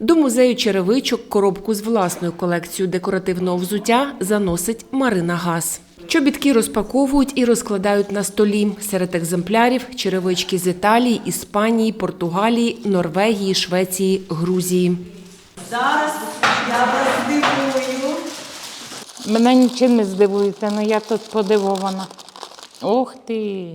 До музею черевичок коробку з власною колекцією декоративного взуття заносить Марина Гас. Чобітки розпаковують і розкладають на столі. Серед екземплярів черевички з Італії, Іспанії, Португалії, Норвегії, Швеції, Грузії. Зараз я вас здивую. Мене нічим не здивуєте, але я тут подивована. Ох ти,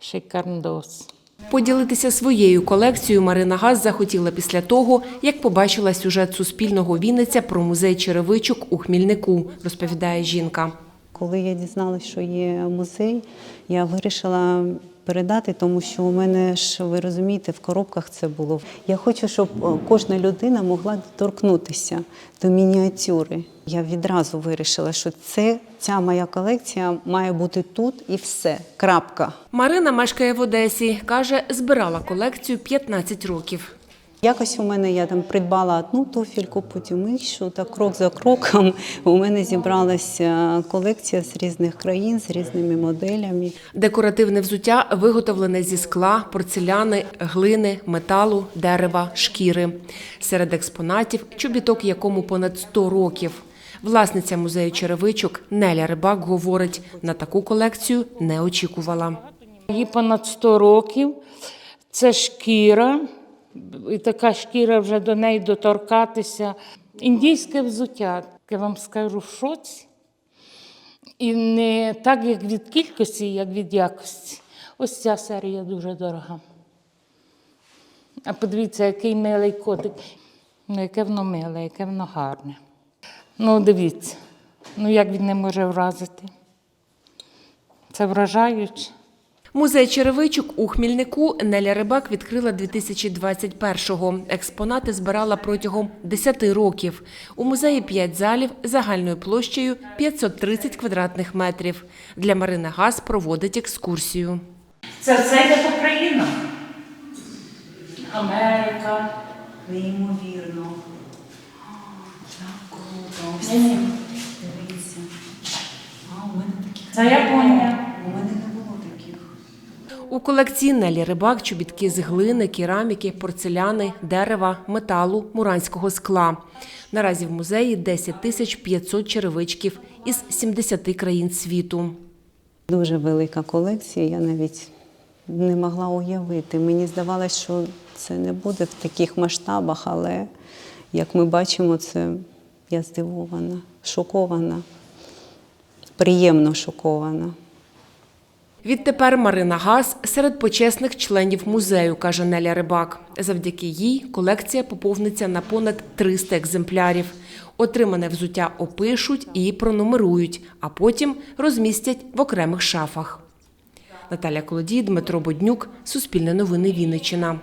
шикардос. Поділитися своєю колекцією Марина Газ захотіла після того, як побачила сюжет Суспільного Вінниця про музей черевичок у Хмільнику, розповідає жінка. Коли я дізналася, що є музей, я вирішила передати, тому що у мене ж, ви розумієте, в коробках це було. Я хочу, щоб е, кожна людина могла доторкнутися до мініатюри. Я відразу вирішила, що це ця моя колекція має бути тут і все. Крапка. Марина мешкає в Одесі. Каже, збирала колекцію 15 років. Якось у мене я там придбала одну туфельку, потім іншу. Так крок за кроком у мене зібралася колекція з різних країн, з різними моделями. Декоративне взуття виготовлене зі скла, порцеляни, глини, металу, дерева, шкіри. Серед експонатів чобіток, якому понад 100 років. Власниця музею черевичок Неля Рибак говорить, на таку колекцію не очікувала. Їй понад 100 років. Це шкіра, і така шкіра вже до неї доторкатися. Індійське взуття, я вам скажу, в шоці. І не так, як від кількості, як від якості. Ось ця серія дуже дорога. А подивіться, який милий котик. Ну, яке воно миле, яке воно гарне. Ну, дивіться, ну як він не може вразити. Це вражаюче. Музей черевичок у Хмільнику Неля Рибак відкрила 2021-го. Експонати збирала протягом 10 років. У музеї 5 залів загальною площею 530 квадратних метрів. Для Марини Газ проводить екскурсію. Це все йде по країнах. Америка. Неймовірно. Так круто. Дивіться. А, у мене таких Це Японія. У мене не було таких. У колекції Нелі Рибак чобітки з глини, кераміки, порцеляни, дерева, металу, муранського скла. Наразі в музеї 10 тисяч 500 черевичків із 70 країн світу. Дуже велика колекція, я навіть не могла уявити. Мені здавалося, що це не буде в таких масштабах, але як ми бачимо, це я здивована, шокована, приємно шокована. Відтепер Марина Газ серед почесних членів музею, каже Неля Рибак. Завдяки їй колекція поповниться на понад 300 екземплярів. Отримане взуття опишуть і пронумерують, а потім розмістять в окремих шафах. Наталя Колодій, Дмитро Боднюк, Суспільне новини Вінниччина.